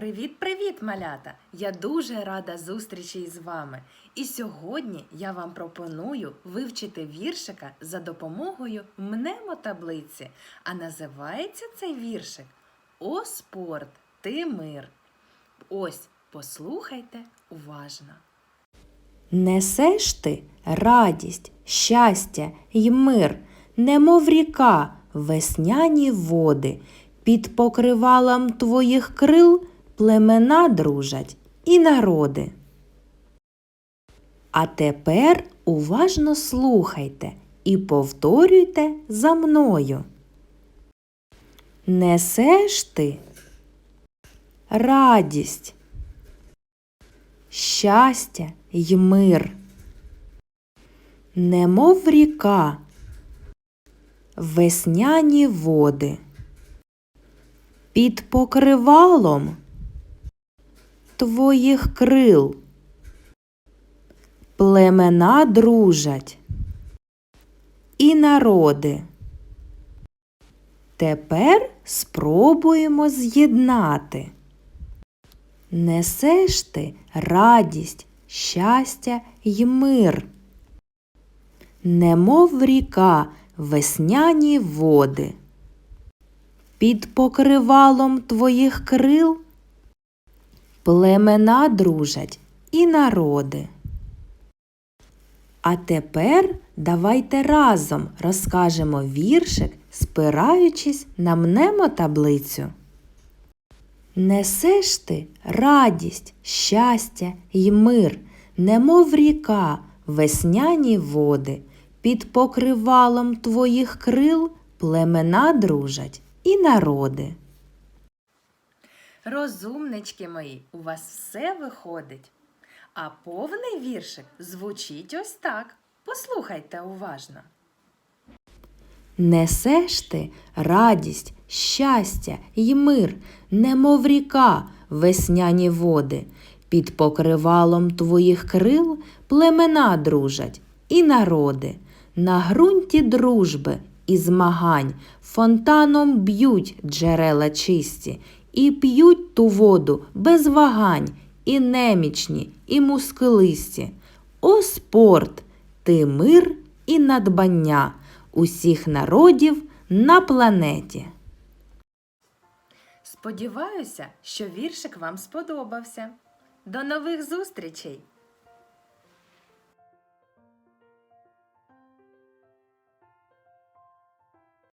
Привіт-привіт, малята! Я дуже рада зустрічі із вами. І сьогодні я вам пропоную вивчити віршика за допомогою мнемотаблиці. А називається цей віршик О спорт, ти мир. Ось послухайте уважно. Несеш ти радість, щастя й мир, немов ріка, весняні води, під покривалом твоїх крил племена дружать і народи. А тепер уважно слухайте і повторюйте за мною. Несеш ти радість, щастя й мир. Немов ріка, весняні води. Під покривалом твоїх крил племена дружать і народи. Тепер спробуємо з'єднати. Несеш ти радість, щастя й мир. Немов ріка весняні води. Під покривалом твоїх крил племена дружать і народи. А тепер давайте разом розкажемо віршик, спираючись на мнемотаблицю. Несеш ти радість, щастя й мир, немов ріка, весняні води, під покривалом твоїх крил племена дружать і народи. Розумнички мої, у вас все виходить. А повний віршик звучить ось так. Послухайте уважно. Несеш ти радість, щастя й мир, немов ріка, весняні води, під покривалом твоїх крил племена дружать і народи, на ґрунті дружби і змагань фонтаном б'ють джерела чисті, і п'ють ту воду без вагань, і немічні, і мускулисті. О спорт, ти мир і надбання усіх народів на планеті. Сподіваюся, що віршик вам сподобався. До нових зустрічей!